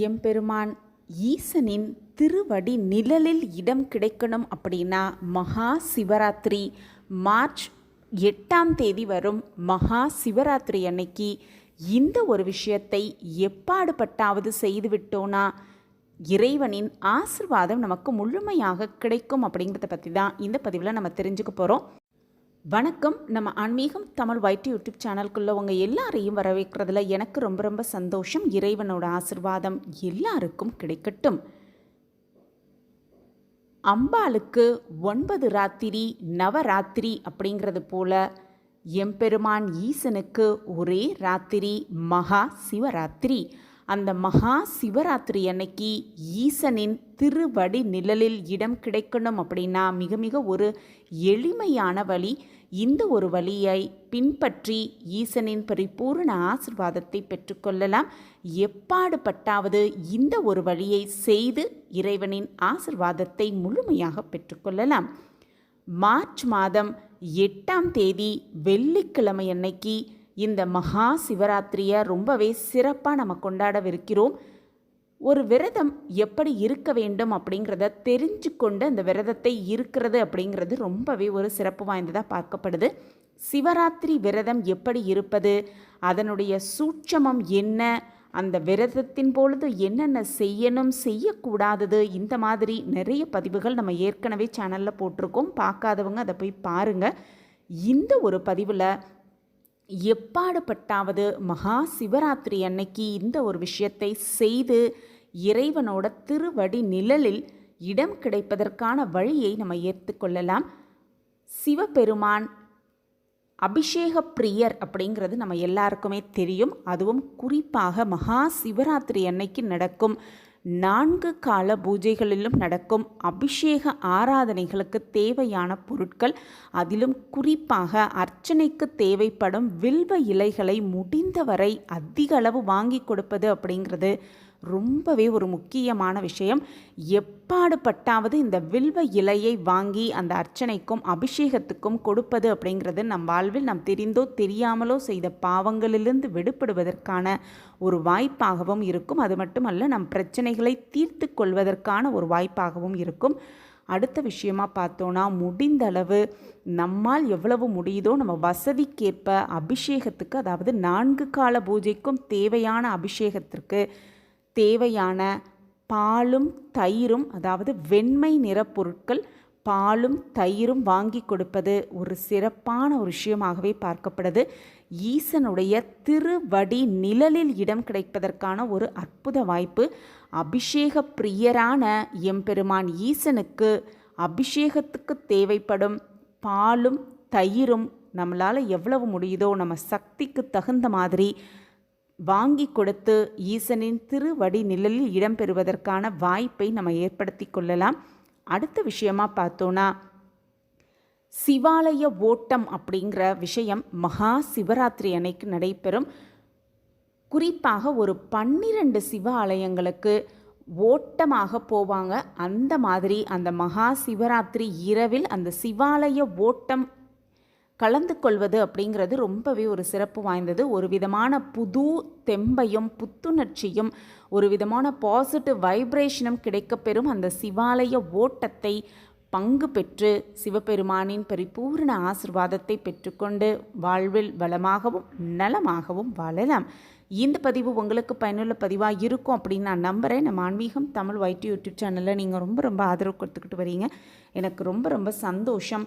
எம்பெருமான் ஈசனின் திருவடி நிழலில் இடம் கிடைக்கணும் அப்படின்னா மகா சிவராத்திரி. மார்ச் எட்டாம் தேதி வரும் மகா சிவராத்திரி அன்னைக்கு இந்த ஒரு விஷயத்தை எப்பாடுபட்டாவது செய்துவிட்டோனா இறைவனின் ஆசிர்வாதம் நமக்கு முழுமையாக கிடைக்கும் அப்படிங்கிறத பற்றி தான் இந்த பதிவில் நம்ம தெரிஞ்சுக்க போகிறோம் வணக்கம். நம்ம ஆன்மீகம் தமிழ் வைட்டு யூடியூப் சேனலுக்குள்ளே உங்கள் எல்லாரையும் வரவேற்கிறதுல எனக்கு ரொம்ப ரொம்ப சந்தோஷம். இறைவனோட ஆசிர்வாதம் எல்லாருக்கும் கிடைக்கட்டும். அம்பாளுக்கு ஒன்பது ராத்திரி நவராத்திரி அப்படிங்கிறது போல எம்பெருமான் ஈசனுக்கு ஒரே ராத்திரி மகா சிவராத்திரி. அந்த மகா சிவராத்திரி அன்னைக்கு ஈசனின் திருவடி நிழலில் இடம் கிடைக்கணும் அப்படின்னா மிக மிக ஒரு எளிமையான வழி. இந்த ஒரு வழியை பின்பற்றி ஈசனின் பரிபூர்ண ஆசிர்வாதத்தை பெற்றுக்கொள்ளலாம். எப்பாடு பட்டாவது இந்த ஒரு வழியை செய்து இறைவனின் ஆசிர்வாதத்தை முழுமையாக பெற்றுக்கொள்ளலாம். மார்ச் மாதம் எட்டாம் தேதி வெள்ளிக்கிழமை அன்னைக்கு இந்த மகா சிவராத்திரியை ரொம்பவே சிறப்பாக நம்ம கொண்டாடவிருக்கிறோம். ஒரு விரதம் எப்படி இருக்க வேண்டும் அப்படிங்கிறத தெரிஞ்சு கொண்டு அந்த விரதத்தை இருக்கிறது அப்படிங்கிறது ரொம்பவே ஒரு சிறப்பு வாய்ந்ததாக பார்க்கப்படுது. சிவராத்திரி விரதம் எப்படி இருப்பது? அதனுடைய சூட்சமம் என்ன? அந்த விரதத்தின் பொழுது என்னென்ன செய்யணும்? செய்யக்கூடாதது? இந்த மாதிரி நிறைய பதிவுகள் நம்ம ஏற்கனவே சேனலில் போட்டிருக்கோம். பார்க்காதவங்க அதை போய் பாருங்கள் இந்த ஒரு பதிவில் எப்பாடுபட்டாவது மகா சிவராத்திரி அன்னைக்கு இந்த ஒரு விஷயத்தை செய்து இறைவனோட திருவடி நிழலில் இடம் கிடைப்பதற்கான வழியை நம்ம ஏற்றுக்கொள்ளலாம் சிவபெருமான் அபிஷேக பிரியர் அப்படிங்கிறது நம்ம எல்லாருக்குமே தெரியும். அதுவும் குறிப்பாக மகா சிவராத்திரி அன்னைக்கு நடக்கும். நான்கு கால பூஜைகளிலும் நடக்கும் அபிஷேக ஆராதனைகளுக்கு தேவையான பொருட்கள் அதிலும் குறிப்பாக அர்ச்சனைக்கு தேவைப்படும் வில்வ இலைகளை முடிந்தவரை அதிக அளவு வாங்கி கொடுப்பது அப்படிங்கிறது ரொம்பவே ஒரு முக்கியமான விஷயம். எப்பாடுபட்டாவது இந்த வில்வ இலையை வாங்கி அந்த அர்ச்சனைக்கும் அபிஷேகத்துக்கும் கொடுப்பது அப்படிங்கிறது நம் வாழ்வில் நாம் தெரிந்தோ தெரியாமலோ செய்த பாவங்களிலிருந்து விடுபடுவதற்கான ஒரு வாய்ப்பாகவும் இருக்கும். அது மட்டுமல்ல நம் பிரச்சனைகளை தீர்த்து கொள்வதற்கான ஒரு வாய்ப்பாகவும் இருக்கும். அடுத்த விஷயமா பார்த்தோன்னா முடிந்த அளவு நம்மால் எவ்வளவு முடியுதோ நம்ம வசதிக்கேற்ப அபிஷேகத்துக்கு அதாவது நான்கு கால பூஜைக்கும் தேவையான அபிஷேகத்திற்கு தேவையான பாலும் தயிரும் அதாவது வெண்மை நிறப்பொருட்கள் பாலும் தயிரும் வாங்கி கொடுப்பது ஒரு சிறப்பான ஒரு விஷயமாகவே பார்க்கப்படுது. ஈசனுடைய திருவடி நிழலில் இடம் கிடைப்பதற்கான ஒரு அற்புத வாய்ப்பு. அபிஷேக பிரியரான எம்பெருமான் ஈசனுக்கு அபிஷேகத்துக்கு தேவைப்படும் பாலும் தயிரும் நம்மளால் எவ்வளவு முடியுதோ நம்ம சக்திக்கு தகுந்த மாதிரி வாங்கி கொடுத்து ஈசனின் திருவடி நிழலில் இடம்பெறுவதற்கான வாய்ப்பை நம்ம ஏற்படுத்தி கொள்ளலாம். அடுத்த விஷயமா பார்த்தோன்னா சிவாலய ஓட்டம் அப்படிங்கிற விஷயம் மகா சிவராத்திரி அன்னைக்கு நடைபெறும். குறிப்பாக ஒரு பன்னிரண்டு சிவ ஆலயங்களுக்கு ஓட்டமாக போவாங்க. அந்த மாதிரி அந்த மகா சிவராத்திரி இரவில் அந்த சிவாலய ஓட்டம் கலந்து கொள்வது அப்படிங்கிறது ரொம்பவே ஒரு சிறப்பு வாய்ந்தது. ஒரு விதமான புது தெம்பையும் புத்துணர்ச்சியும் ஒரு விதமான பாசிட்டிவ் வைப்ரேஷனும் கிடைக்கப்பெறும். அந்த சிவாலய ஓட்டத்தை பங்கு பெற்று சிவபெருமானின் பரிபூர்ண ஆசிர்வாதத்தை பெற்றுக்கொண்டு வாழ்வில் வளமாகவும் நலமாகவும் வாழலாம். இந்த பதிவு உங்களுக்கு பயனுள்ள பதிவாக இருக்கும் அப்படின்னு நான் நம்புகிறேன் நம்ம ஆன்மீகம் தமிழ் வைட்டி யூடியூப் சேனலில் நீங்கள் ரொம்ப ரொம்ப ஆதரவு கொடுத்துக்கிட்டு வரீங்க. எனக்கு ரொம்ப ரொம்ப சந்தோஷம்.